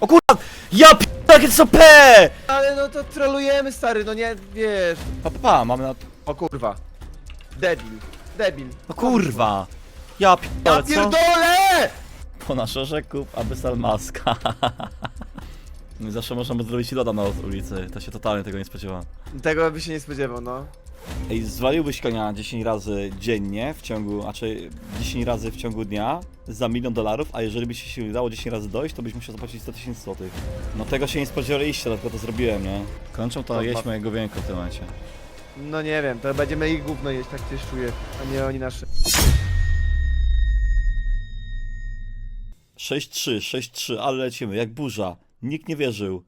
O kurwa! Ja p***, jakie są P! Ale no to trolujemy stary, no nie, wiesz. Pa, pa, pa, mamy na... O kurwa. Debil. Debil. O kurwa! Ja p***, Ja ale co? pierdolę! Po nasze kup Abyssal Maska. No Zawsze można zrobić loda na ulicy, to się totalnie tego nie spodziewałem. Tego by się nie spodziewał, no. Ej, zwaliłbyś konia 10 razy dziennie w ciągu, znaczy 10 razy w ciągu dnia za milion dolarów, a jeżeli by ci się udało 10 razy dojść, to byś musiał zapłacić 100 tysięcy złotych. No tego się nie spodziewaliście, dlatego to zrobiłem, nie? Kończą to To jeść mojego wieńka w tym momencie. No nie wiem, to będziemy ich gówno jeść, tak coś czuję, a nie oni nasze. 6-3, 6-3, ale lecimy, jak burza. Nikt nie wierzył.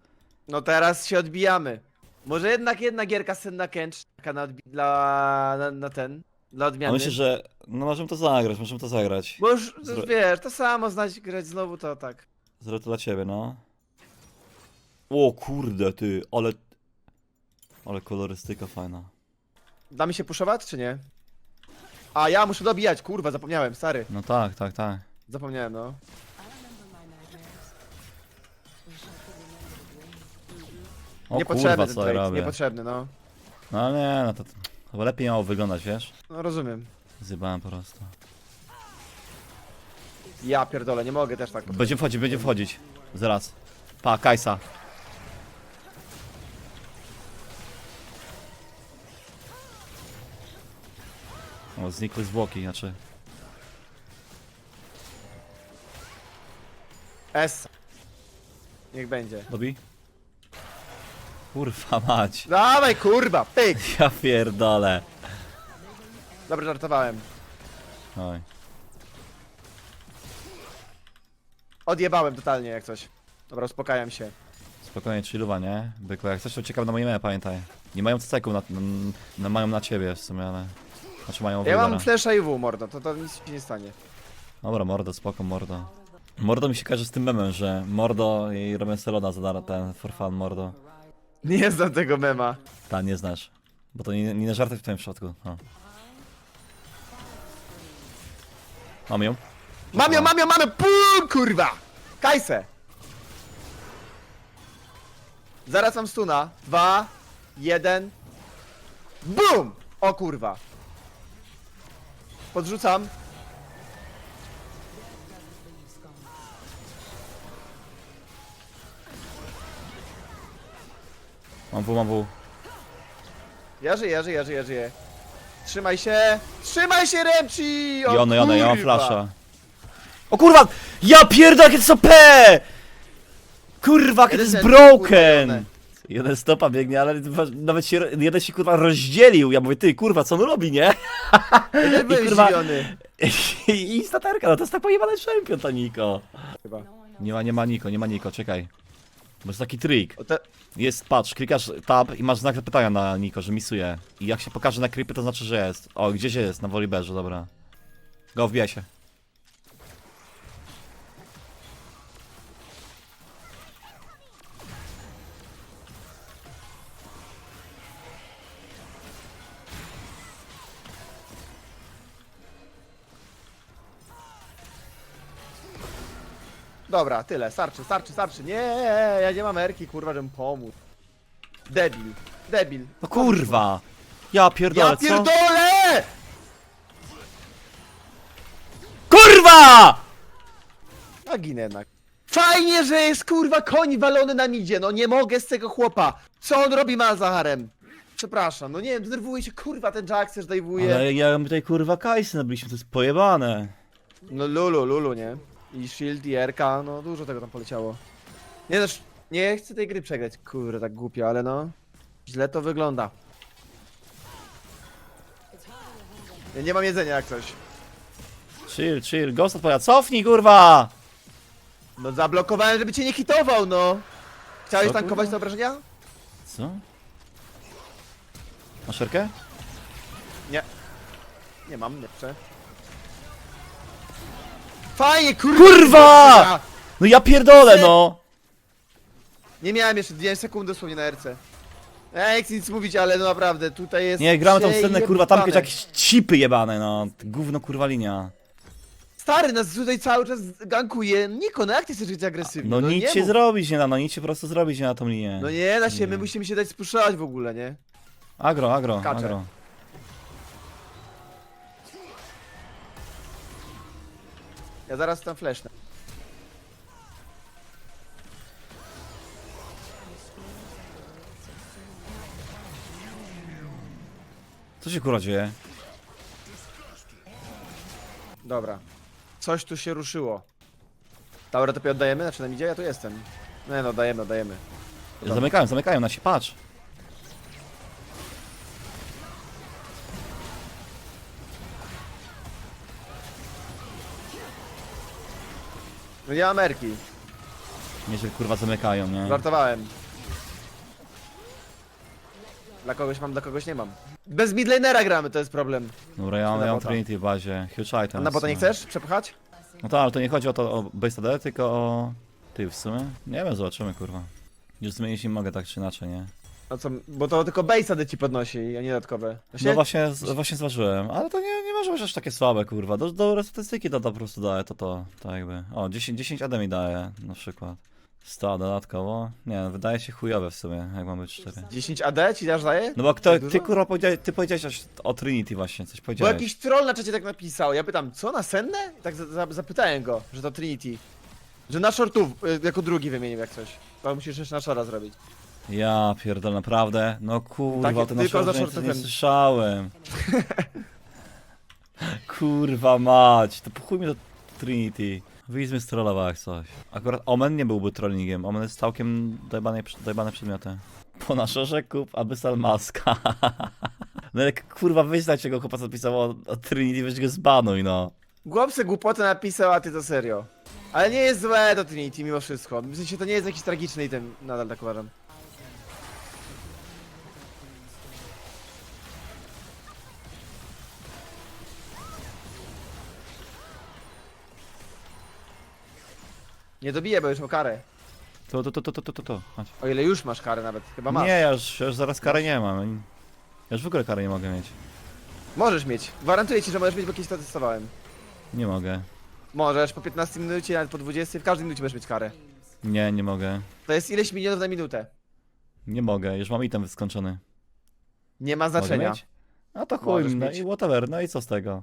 No teraz się odbijamy. Może jednak jedna gierka senna Kench, taka na, odbi- dla, na, na ten, dla A odmiany. myślę, że no możemy to zagrać, możemy to zagrać. Bo już, Zro- już wiesz, to samo znać grać znowu to tak. Zrobię to dla ciebie, no. O kurde, ty, ale... Ale kolorystyka fajna. Da mi się puszować, czy nie? A ja muszę dobijać, kurwa, zapomniałem, stary. No tak, tak, tak. Zapomniałem, no. O niepotrzebny kurwa, ten co ja trade, robię. niepotrzebny, no. No ale nie, no to... Chyba lepiej miało wyglądać, wiesz? No rozumiem. Zjebałem po prostu. Ja pierdolę, nie mogę też tak. Będzie wchodzić, będzie wchodzić. Zaraz. Pa, Kajsa. O, znikły zwłoki, znaczy... S. Niech będzie. Dobi? Kurwa mać. Dawaj, kurwa, pyk! Ja pierdolę. Dobrze żartowałem. Oj. Odjebałem totalnie jak coś. Dobra, uspokajam się. Spokojnie, chilluwa, nie? Byku, jak coś to czekam na moje imię, pamiętaj. Nie mają ceku na, na, na, mają na ciebie w sumie, ale... Znaczy mają Ja mam flasha i W, mordo, to, to nic ci nie stanie. Dobra, mordo, spoko, mordo. Mordo mi się kojarzy z tym memem, że mordo i robię selona za dar- ten for fun, mordo. Nie znam tego mema. Ta, nie znasz. Bo to nie, nie na żarty w twoim przypadku. O. Mam ją? Mam ją, mam ją, mamy! Pum, kurwa! Kajsę! Zaraz mam stuna. Dwa, jeden. BUM! O kurwa. Podrzucam. Mam W, mam W. Ja żyję, ja żyję, ja żyję, ja żyję. Trzymaj się! Trzymaj się, Remci! O Jone, jone, ja mam kurwa. flasha. O kurwa! Ja pierdolę, jakie to są P! Kurwa, jakie to jest Jeden, kurwa, broken! Jeden stopa biegnie, ale nawet się, jeden się kurwa rozdzielił. Ja mówię, ty kurwa, co on robi, nie? Jeden byłem kurwa-. I, i staterka, no to jest tak pojebany champion, to Niko. Chyba. Nie ma, nie ma Niko, nie ma Niko, czekaj. Bo jest taki trik. O te... Jest, patrz, klikasz tab i masz znak zapytania na Niko, że misuje. I jak się pokaże na creepy, to znaczy, że jest. O, gdzieś jest, na Woliberze, dobra. Go, wbijaj się. Dobra, tyle, starczy, starczy, starczy. Nie, ja nie mam erki, kurwa, żebym pomógł. Debil, debil. No kurwa! Ja pierdolę, Ja co? pierdolę! KURWA! A ginę jednak. Fajnie, że jest kurwa koń walony na midzie, no nie mogę z tego chłopa. Co on robi Malzaharem? Przepraszam, no nie wiem, denerwuje się kurwa ten Jack, też dajwuje. Ale ja bym tutaj kurwa Kajsy nabyliśmy, to jest pojebane. No Lulu, Lulu, nie? I Shield, i RK, no dużo tego tam poleciało. Nie też, nie chcę tej gry przegrać, kurde, tak głupio, ale no. Źle to wygląda. Ja nie mam jedzenia jak coś. Chill, chill, ghost odpowiada, cofnij kurwa! No zablokowałem, żeby cię nie hitował, no. Chciałeś Co, tankować kurwa? te obrażenia? Co? Masz szerkę? Nie. Nie mam, nie chcę. Fajnie, kurwa! Kurwa! No ja pierdolę, no! Nie miałem jeszcze 2 sekundy dosłownie na RC. Ja nie chcę nic mówić, ale no naprawdę, tutaj jest... Nie, gramy tą scenę, kurwa, tam jakieś przejebane. jakieś chipy jebane, no. Gówno kurwa linia. Stary, nas tutaj cały czas gankuje. Niko, no jak ty chcesz być agresywny? No, nic nie ci mów. zrobić nie da, no nic ci po prostu zrobić nie na tą linię. No nie da się, my musimy się dać spuszować w ogóle, nie? Agro, agro, Skacze. agro. Ja zaraz tam flashnę. Co się kurwa dzieje? Dobra. Coś tu się ruszyło. Dobra, topie oddajemy? Znaczy nam idzie? Ja tu jestem. Nie no, dajemy. Dobra. Zamykają, zamykają, na się patrz. No nie Amerki. Nieźle kurwa zamykają, nie? Żartowałem. Dla kogoś mam, dla kogoś nie mam. Bez midlanera gramy, to jest problem. Dobra, ja mam, ja mam bota. Trinity w bazie. Huge A items. na bota nie no. chcesz przepchać? No tak, ale to nie chodzi o to, o base AD, tylko o... Ty w sumie? Nie wiem, zobaczymy kurwa. Już zmienić nie mogę tak czy inaczej, nie? No co, bo to tylko base AD ci podnosi, a nie dodatkowe. No właśnie, z- właśnie zważyłem, ale to nie, nie może być aż takie słabe, kurwa. Do, do statystyki to, to po prostu daje, to to, tak jakby. O, 10, 10 AD mi daje, na przykład. 100 dodatkowo. Nie, wydaje się chujowe w sumie, jak mamy 4. 10 AD ci dasz daje? No bo kto, Tak ty kurwa powiedziałeś, ty powiedziałeś coś o Trinity właśnie, coś Bo powiedziałeś. jakiś troll na czacie tak napisał. Ja pytam, co na senne? I Tak za, za, zapytałem go, że to Trinity. Że na shortów y, jako drugi wymienił jak coś. To musisz jeszcze na shora zrobić. Ja pierdolę, naprawdę? No kurwa, Takie to tylko za nie, słyszałem. kurwa mać, to pochuj mi do Trinity. Wyjdźmy z trollowa jak coś. Akurat Omen nie byłby trollingiem, Omen jest całkiem dojebane, dojebane przedmioty. Po naszorze kup Abyssal Maska. no jak kurwa wyznać czego chłopak napisał o, o Trinity, weź go zbanuj no. Głupcy głupotę napisał, a ty to serio. Ale nie jest złe to Trinity mimo wszystko. W sensie to nie jest jakiś tragiczny item, nadal tak uważam. Nie dobiję, bo już mam karę. To, to, to, to, to, to, to, to. Chodź. O ile już masz karę nawet, chyba masz. Nie, ja już, ja już zaraz kary nie mam. Ja już w ogóle kary nie mogę mieć. Możesz mieć. Gwarantuję ci, że możesz mieć, bo kiedyś to testowałem. Nie mogę. Możesz, po 15 minucie, nawet po 20, w każdej minucie możesz mieć karę. Nie, nie mogę. To jest ileś milionów na minutę. Nie mogę, już mam item skończony. Nie ma Mogę znaczenia. mieć? A to chuj, Możesz no mieć. i whatever, no i co z tego?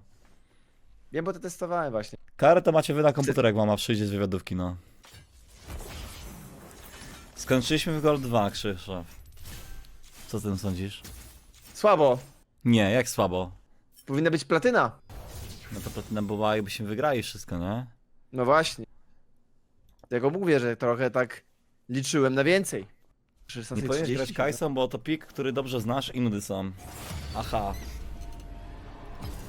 Wiem, bo to testowałem właśnie. Karę to macie wy na komputerek, mama przyjdzie z wywiadówki, no. Skończyliśmy w Gold 2, Krzysztof. Co ty sądzisz? Słabo. Nie, jak słabo. Powinna być platyna. No to platyna była, jakbyśmy wygrali wszystko, nie? No właśnie. Dlatego mówię, że trochę tak liczyłem na więcej. Nie 16, powinieneś 30, grać Kajsą, bo to pik, który dobrze znasz i nudy są. Aha.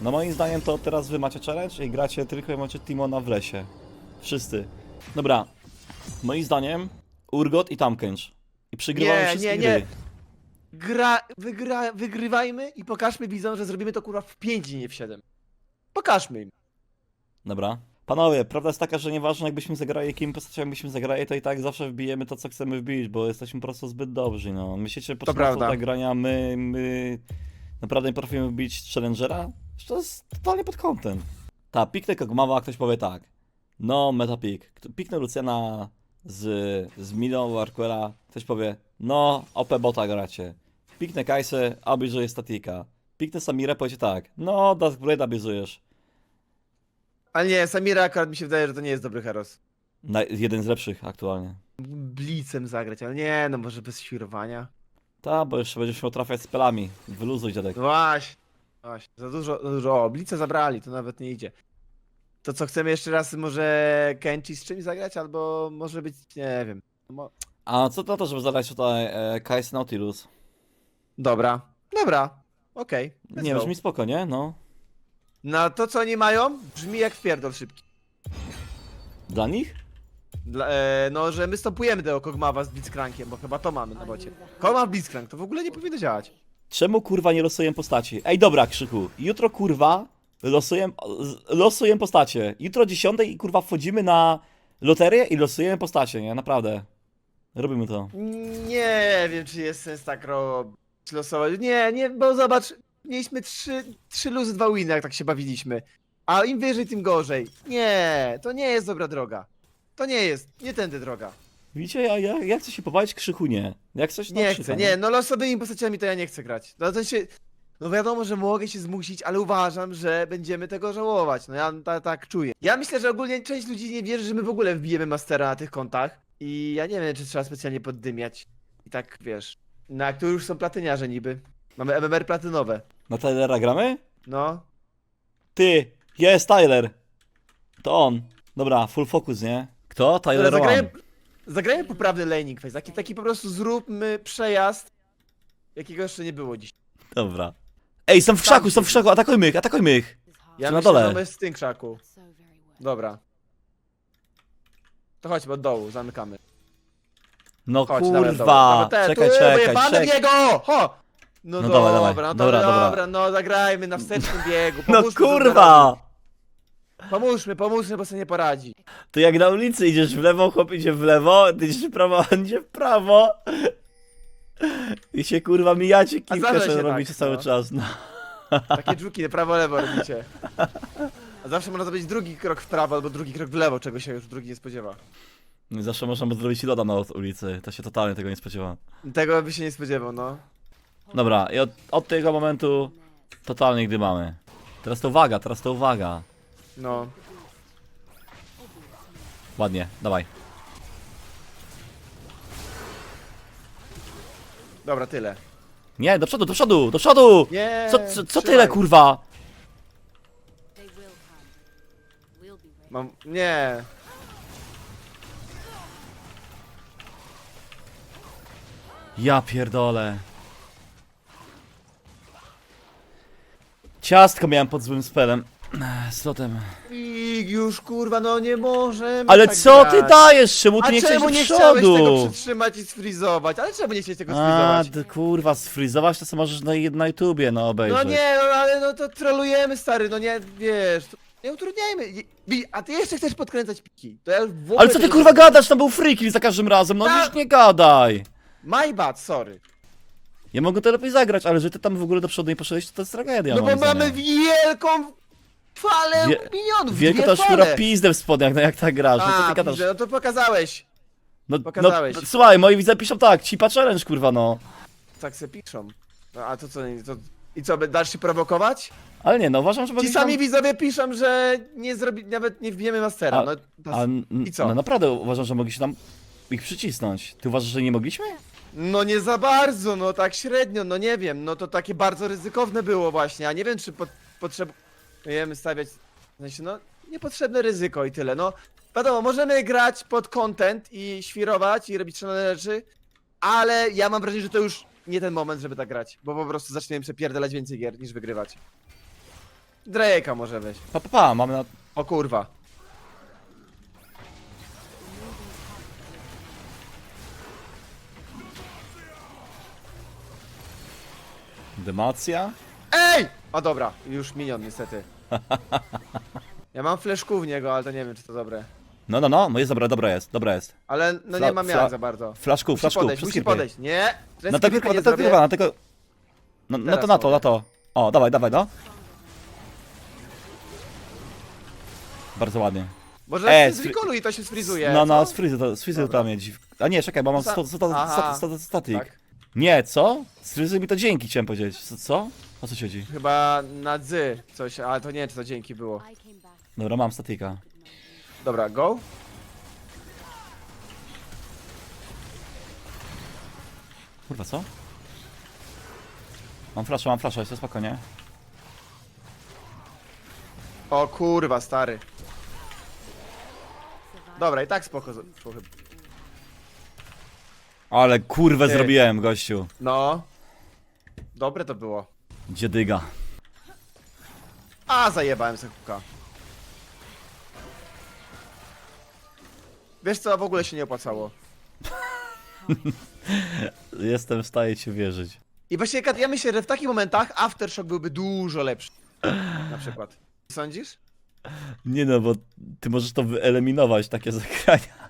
No moim zdaniem to teraz wy macie challenge i gracie tylko i macie Timona w lesie. Wszyscy. Dobra. Moim zdaniem Urgot i Tamkench. I przygrywamy Nie, wszystkie nie, gry. nie. Gra, wygra, wygrywajmy i pokażmy widzom, że zrobimy to kurwa w 5 nie w 7. Pokażmy im. Dobra. Panowie, prawda jest taka, że nieważne jakbyśmy zagrali, jakimi postaciami byśmy zagrali, to i tak zawsze wbijemy to, co chcemy wbić, bo jesteśmy po prostu zbyt dobrzy, no. Myślicie, po prostu prawda. tak grania, my, my naprawdę nie potrafimy wbić Challengera? To jest totalnie pod kątem. Ta, piknę Kogmawa, ktoś powie tak. No, meta pick. Kto- Piknę Luciana z, z Miną Warquera, ktoś powie, no, OP bota gracie. Piknę Kajsę, a obierzuje statika. Piknę Samirę, powiecie tak, no, Dark Blade obierzujesz. Ale nie, Samira akurat mi się wydaje, że to nie jest dobry heros. Na, jeden z lepszych aktualnie. Blicem zagrać, ale nie, no może bez świrowania. Ta, bo jeszcze będziesz musiał trafiać spelami. Wyluzuj dziadek. Właśnie. Właśnie, za dużo, za dużo. O, Blice zabrali, to nawet nie idzie. To co, chcemy jeszcze raz może Kenchi z czymś zagrać? Albo może być, nie wiem. Mo... A co to to, żeby zadać tutaj e, Kais Nautilus? Dobra, dobra, okej. let's Nie, go. brzmi spoko, nie? No. Na to co oni mają, brzmi jak wpierdol szybki. Dla nich? Dla, e, no, że my stopujemy tego Kogmawa z Blitzcrankiem, bo chyba to mamy na bocie. Kogmaw Blitzcrank, to w ogóle nie powinno działać. Czemu kurwa nie losuję postaci? Ej, dobra, Krzyku. Jutro kurwa losuję, losuję postacie. Jutro 10 i kurwa wchodzimy na loterię i losujemy postacie, nie? Naprawdę. Robimy to. Nie wiem, czy jest sens tak robić, losować. Nie, nie, bo zobacz, mieliśmy trzy, trzy luzy, dwa winy, jak tak się bawiliśmy. A im wyżej, tym gorzej. Nie, to nie jest dobra droga. To nie jest, nie tędy droga. Widzicie, ja, ja, ja chcę się pobawić, Krzychu nie. Jak coś Nie to chcę, nie, no losowymi postaciami to ja nie chcę grać. No to się... No wiadomo, że mogę się zmusić, ale uważam, że będziemy tego żałować. No ja ta, tak czuję. Ja myślę, że ogólnie część ludzi nie wierzy, że my w ogóle wbijemy Mastera na tych kontach. I ja nie wiem, czy trzeba specjalnie poddymiać. I tak, wiesz, na których już są platyniarze niby. Mamy MMR platynowe. Na Tylera gramy? No. Ty, jest Tyler. To on. Dobra, full focus, nie? Kto? Tyler One. Zagrajmy poprawny laning phase. Taki, taki po prostu zróbmy przejazd, jakiego jeszcze nie było dziś. Dobra. Ej, są w krzaku, są w krzaku, atakujmy ich, atakujmy ich. Ja Czy na myślę, dole? że my z tym krzaku. Dobra. To chodźmy od dołu, zamykamy. No Chodź, dawaj, kurwa. Dawaj, Czekaj, tu, czekaj, wyjebane w czekaj. niego! Ho! No, No dobra, dawaj. no Dobra, dobra, dobra. no zagrajmy na wstecznym biegu. No Pomóżmy kurwa! Pomóżmy, pomóżmy, bo sobie nie poradzi. To jak na ulicy idziesz w lewo, chłop idzie w lewo, ty idziesz w prawo, on idzie w prawo. I się kurwa mijacie A kilka, zdarza się robicie tak, cały no. czas. No. Takie dżuki prawo-lewo robicie. A zawsze można zrobić drugi krok w prawo albo drugi krok w lewo, czego się już drugi nie spodziewa. Zawsze można by zrobić loda na ulicy, to się totalnie tego nie spodziewa. Tego by się nie spodziewał, no. Dobra, i od, od tego momentu totalnie gdy mamy. Teraz to uwaga, teraz to uwaga. No. Ładnie, dawaj. Dobra, tyle. Nie, do przodu, do przodu, do przodu! Nie. Co, co, co trzymaj. tyle kurwa? Mam... Nie. Ja pierdolę. Ciastko miałem pod złym spelem. Slotem. I już kurwa, no nie możemy Ale tak co ty grać. dajesz? Czemu ty A nie chcesz czemu do nie chciałeś tego przodu? przytrzymać i sfrizować? Ale czemu nie chciałeś tego A, sfrizować? ty, kurwa, sfrizować to co możesz na, na YouTubie, no obejrzeć. No nie, no ale no to trolujemy stary, no nie, wiesz, to nie utrudniajmy. I- A ty jeszcze chcesz podkręcać piki. To ja już w ogóle Ale co ty tego- kurwa gadasz? Tam był free kill za każdym razem, no Tak. już nie gadaj. My bad, sorry. Ja mogę to lepiej zagrać, ale że ty tam w ogóle do przodu nie poszedłeś, to to jest tragedia No bo moim mamy zdaniem. wielką falę Wie- minionów, Wielko dwie to szkóra fale. pizdę w spodniach, no jak tak grasz, no co A, ty gadasz? widzę, no to pokazałeś. No, no, pokazałeś. słuchaj, moi widzowie piszą tak, cipa challenge, kurwa, no. Tak se piszą. No a to co, to... I co, dasz się prowokować? Ale nie, no uważam, że Ci sami widzowie piszą, że nie zrobi, nawet nie wbijemy mastera. A- No, A, n- I co? No naprawdę uważam, że mogliśmy tam ich przycisnąć. Ty uważasz, że nie mogliśmy? no nie za bardzo, no tak średnio, no nie wiem, no to takie bardzo ryzykowne było właśnie, a nie wiem czy pot, potrzebujemy stawiać, sensie no niepotrzebne ryzyko i tyle, no wiadomo, możemy grać pod content i świrować i robić szalone rzeczy, ale ja mam wrażenie, że to już nie ten moment, żeby tak grać, bo po prostu zaczniemy przepierdalać więcej gier niż wygrywać. Drake'a może weź. Pa, pa, pa, mamy na... O kurwa. Demacja? Ej! A dobra, już minion niestety. Ja mam fleszku w niego, ale to nie wiem czy to dobre. No, no, no, no jest dobra, dobra jest, dobra jest. Ale no Fla- nie mam fla- jak za bardzo. Flaszku, Musi flaszku, podejść, musi wszystkie podejść. Nie! Na tego, Skipika na tego, zrobię. na tego... No, no Teraz to na to, mogę. na to. O, dawaj, dawaj, no. Bardzo ładnie. Może E, z sfri- recallu i to się sfrizuje. No, no, co? z Frizy to, z Frizy to Dobra. tam dziw... A nie, czekaj, bo mam Za- 100, 100, Aha. 100, 100 statyk. Tak. Nie, co? Z Frizy mi to dzięki chciałem powiedzieć. Co? co? O co ci chodzi? Chyba na dzy coś, ale to nie wiem czy to dzięki było. Dobra, mam statyka. Dobra, go. Kurwa, co? Mam flasza, mam flasza, jest to spokojnie. O kurwa, stary. Dobra, i tak spoko. z- szło chyba. Ale kurwę Ty. zrobiłem, gościu. No. Dobre to było. Dziedyga. A, zajebałem Sekuka. Wiesz co, w ogóle się nie opłacało. Jestem w stanie ci wierzyć. I właśnie Kat, ja myślę, że w takich momentach Aftershock byłby dużo lepszy. Na przykład. Sądzisz? Nie no, bo ty możesz to wyeliminować, takie zagrania.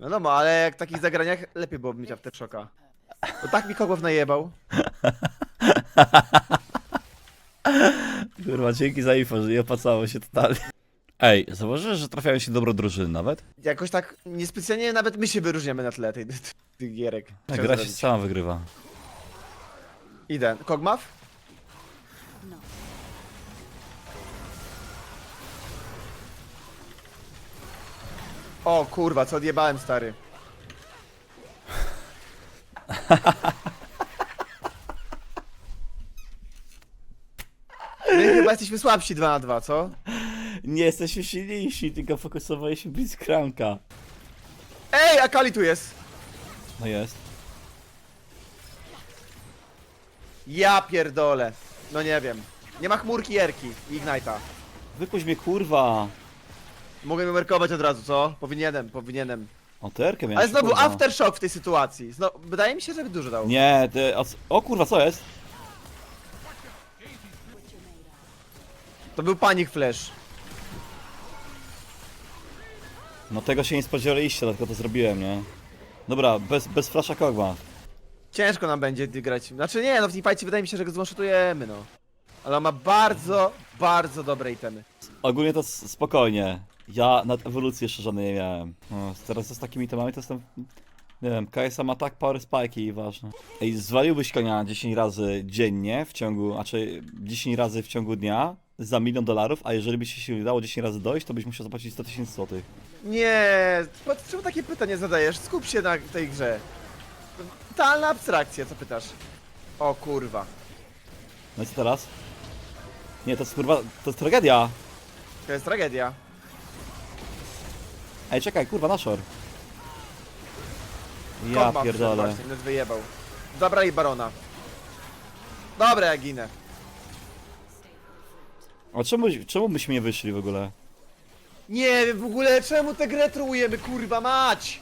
No no, ale jak w takich zagraniach lepiej byłoby mieć Aftershocka. Bo tak mi kogoś najebał. Kurwa, dzięki za info, że nie opłacało się totalnie. Ej, zauważyłeś, że trafiają się dobro drużyny nawet? Jakoś tak niespecjalnie nawet my się wyróżniamy na tle tej, tych gierek. Ta Chciałem gra się zrobić. sama wygrywa. Idę. Kogmaw? O kurwa, co odjebałem stary. My chyba jesteśmy słabsi 2 na 2, co? Nie jesteśmy silniejsi, tylko fokusowaliśmy Blitzcranka. Ej, Akali tu jest! No jest. Ja pierdolę. No nie wiem. Nie ma chmurki Jerki i Ignite'a. Wypuść mnie, kurwa. Mogę ją merkować od razu, co? Powinienem, powinienem. O, terkę miałem. Ale znowu aftershock w tej sytuacji. Znowu, wydaje mi się, że dużo dał. Nie, ty, o, o kurwa, co jest? To był panik flash. No tego się nie spodziewaliście, dlatego to zrobiłem, nie? Dobra, bez, bez flasha kogma. Ciężko nam będzie grać. Znaczy nie, no w tej fajcie wydaje mi się, że go złączytujemy, no. Ale on ma bardzo, bardzo dobre itemy. Ogólnie to s- spokojnie. Ja nad ewolucji jeszcze żadnej nie miałem. No, teraz z takimi temami to jestem... Nie wiem, KSA ma tak power spike i ważne. Ej, zwaliłbyś konia 10 razy dziennie w ciągu, znaczy 10 razy w ciągu dnia za milion dolarów, a jeżeli by ci się udało 10 razy dojść, to byś musiał zapłacić 100 tysięcy złotych. Nie, czemu takie pytanie zadajesz? Skup się na tej grze. Totalna abstrakcja, co pytasz? O kurwa. No i co teraz? Nie, to jest kurwa, to jest tragedia. To jest tragedia. Ej, czekaj, kurwa, naszor. Ja Komba pierdolę. Właśnie, wyjebał. Dobra i barona. Dobra, ja ginę. A czemu, czemu byśmy nie wyszli w ogóle? Nie wiem w ogóle czemu tę grę trujemy, kurwa mać!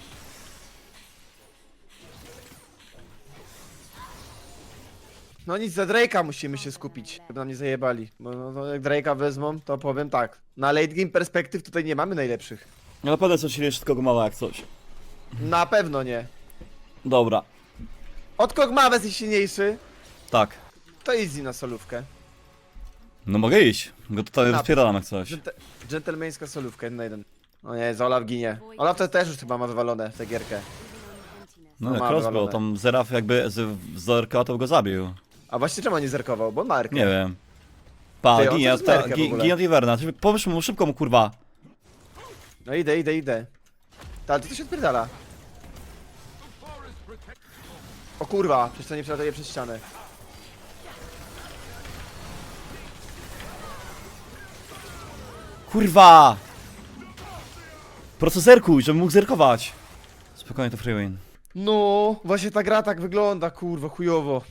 No nic, za Drake'a musimy się skupić, żeby nam nie zajebali. Bo no, no, jak Drake'a wezmą, to powiem tak. Na late game perspektyw tutaj nie mamy najlepszych. No na pewno są silniejszy od mała jak coś. Na pewno nie. Dobra, Od Kog'Maw jest silniejszy, tak. to easy na solówkę. No mogę iść. Go tutaj rozpierdalam jak coś. Dżente- Dżentelmeńska solówka, jeden na jeden. O nie, z Olaf ginie. Olaf to też już chyba ma wywalone w tę gierkę. No ma jak crossbow, wywalone. tam Zeraf jakby z, z Zorka to go zabił. A właśnie czemu on nie zerkował? Bo on ma Erkę. Nie wiem. Pa, Ty, on ginie, to jest ta, merkę w gi, ogóle. ginie od Iverna. Pomóż mu, szybko mu kurwa. No idę, idę, idę. Ta, ale to się odpierdala. O kurwa, przecież to nie przelatuje przez ścianę. Kurwa! Po prostu zerkuj, żebym mógł zerkować. Spokojnie to free win. No, właśnie ta gra tak wygląda, kurwa, chujowo.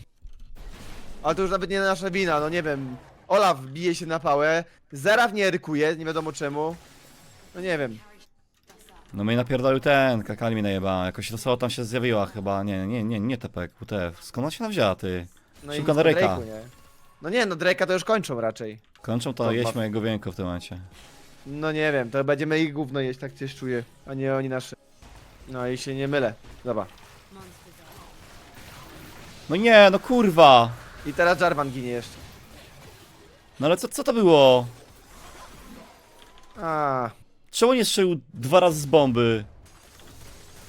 Ale to już nawet nie nasza wina, no nie wiem. Olaf bije się na pałę, Zeraf nie rykuje, nie wiadomo czemu. No nie wiem. No mnie napierdolił ten, kakali mi najeba. Jakoś to słowo tam się zjawiła chyba. Nie, nie, nie, nie tepek, WTF. Skąd on się nawzięła ty? No Szybko nic na Drake'a. Nie? No nie, no Drake'a to już kończą raczej. Kończą to jeść ma- mojego wieńko w tym momencie. No nie wiem, to będziemy ich gówno jeść, tak coś czuję, a nie oni nasze. No i się nie mylę. Dobra. No nie, no kurwa! I teraz Jarvan ginie jeszcze. No ale co, co to było? A, Czemu nie strzelił dwa razy z bomby?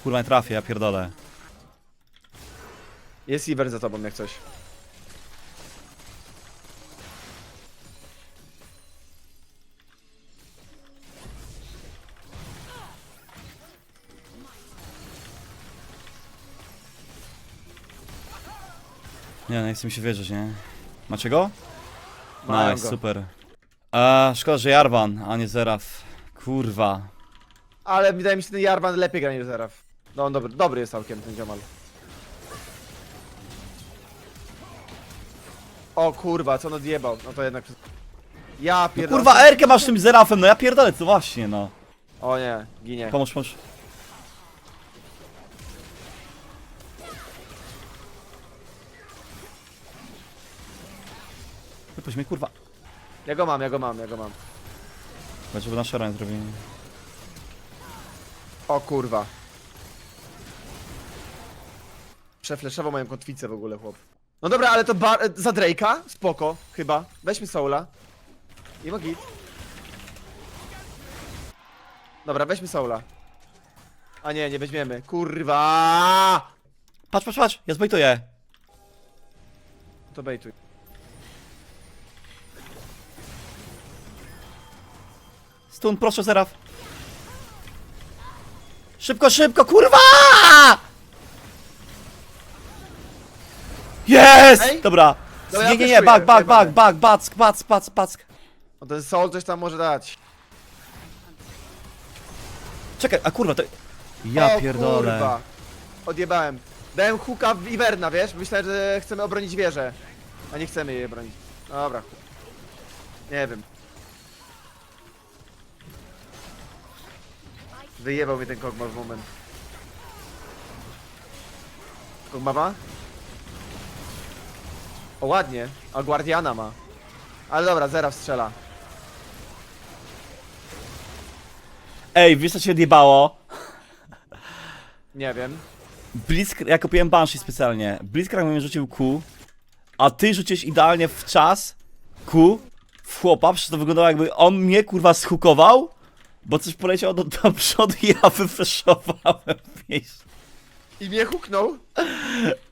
Kurwa nie trafię, ja pierdolę. jest Iver za tobą jak coś. Nie, nie chce mi się wierzyć, nie? Macie go? Mają nice, go. super. A, szkoda, że Jarvan, a nie Zeraf. Kurwa. Ale wydaje mi się, ten Jarvan lepiej gra niż Zeraf. No on dobry, dobry jest całkiem ten ziomal. O kurwa, co on odjebał? No to jednak... Ja No, pierdolę. kurwa, Erkę masz tym Zerafem, no ja pierdolę, co właśnie, no. O nie, ginie. Pomóż, pomóż. Mnie, kurwa. Ja go mam, ja go mam, ja go mam. Żeby nasze rany zrobili. O kurwa. Przefleszował moją kotwicę w ogóle, chłop. No dobra, ale to bar za Drake'a? Spoko, chyba. Weźmy Soula. I mogit. Dobra, weźmy Soula. A nie, nie weźmiemy. Kurwa! Patrz, patrz, patrz, ja zbejtuję. To bejtuj. Stun, proszę, Seraf. Szybko, szybko, kurwa! Jest! Ej! Dobra. Dobra, ja nie, nie, nie, też back, czuję, zajebane. back, back, back, back, back, back. No ten Soul coś tam może dać. Czekaj, a kurwa, to... Ja o, pierdolę. kurwa. Odjebałem. Dałem hooka w Iverna, wiesz? Myślałem, że chcemy obronić wieżę. A nie chcemy jej bronić. Dobra. Nie wiem. Wyjebał mnie ten Kogma w moment. Kogma ma? O, ładnie. A Guardiana ma. Ale dobra, zera strzela. Ej, wiesz co się odjebało? Nie wiem. Blitzk... Ja kupiłem Banshee specjalnie. Blitzcrank mi rzucił Q, a ty rzuciłeś idealnie w czas Q w chłopa, przecież to wyglądało jakby on mnie kurwa schukował, bo coś poleciało do, do przodu i ja wyfreszowałem w miejscu. I mnie huknął?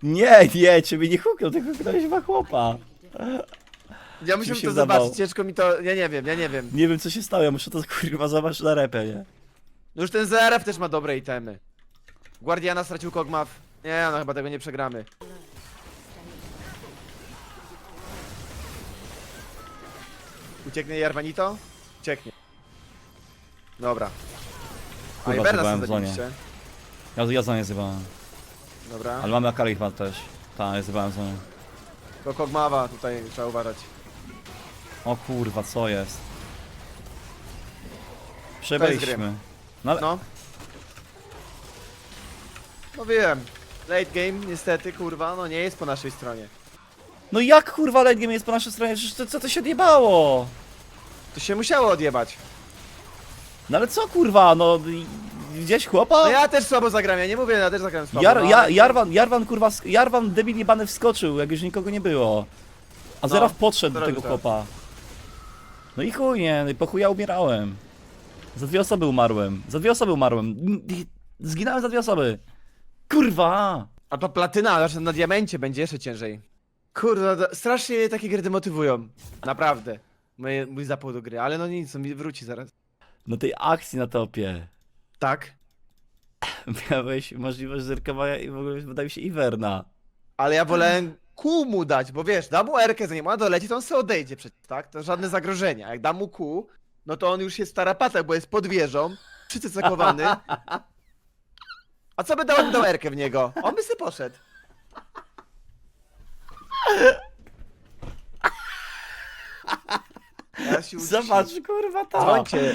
Nie, nie, ciebie nie huknął, tylko huknąłeś chyba chłopa. Ja się to zobaczyć, ciężko mi to... Ja nie wiem, ja nie wiem. Nie wiem co się stało, ja muszę to kurwa zobaczyć na repę, nie? No już ten ZRF też ma dobre itemy. Guardiana stracił Kog'Maw. Nie, no chyba tego nie przegramy. Ucieknie Jarvanito? Ucieknie. Dobra. A Kurwa, i Berna zjebałem sobie w zonie. zabiliście. Ja, ja za nie zjebałem. Dobra. Ale mamy Akali chyba też. Tak, ja zjebałem za nie. Kog'Mawa tutaj trzeba uważać. O kurwa, co jest? Przebyliśmy. No ale... No. No wiem. Late game niestety, kurwa, no nie jest po naszej stronie. No jak kurwa late game jest po naszej stronie? Przecież to, co to się odjebało? To się musiało odjebać. No ale co kurwa, no gdzieś chłopa? No ja też słabo zagram, ja nie mówię, ja też zagram słabo. Jar, no, ja, ale- Jarvan, Jarvan kurwa, sk- Jarvan debil jebany wskoczył, jak już nikogo nie było. A No, Zeraf podszedł do tego tak. chłopa. No i chuj nie, no i po chuja umierałem. Za dwie osoby umarłem, za dwie osoby umarłem. Zginąłem za dwie osoby. Kurwa! A to platyna, znaczy na diamencie będzie jeszcze ciężej. Kurde, to- strasznie mnie takie gry demotywują. Naprawdę. Mój, mój zapał do gry, ale no nic, on mi wróci zaraz. No tej akcji na topie. Tak, Miałeś możliwość zerkowania i w ogóle wydaje mi się Iverna. ale ja wolałem Q mu dać, bo wiesz, dam mu Erkę, zanim ona doleci, to on sobie odejdzie przecież, tak? To żadne zagrożenia. Jak dam mu Q, no to on już jest tarapatał, bo jest pod wieżą, przycecekowany. A co by dał, Erkę w niego? On by sobie poszedł. Ja się uciszę. Zobacz kurwa to. Dzwońcie.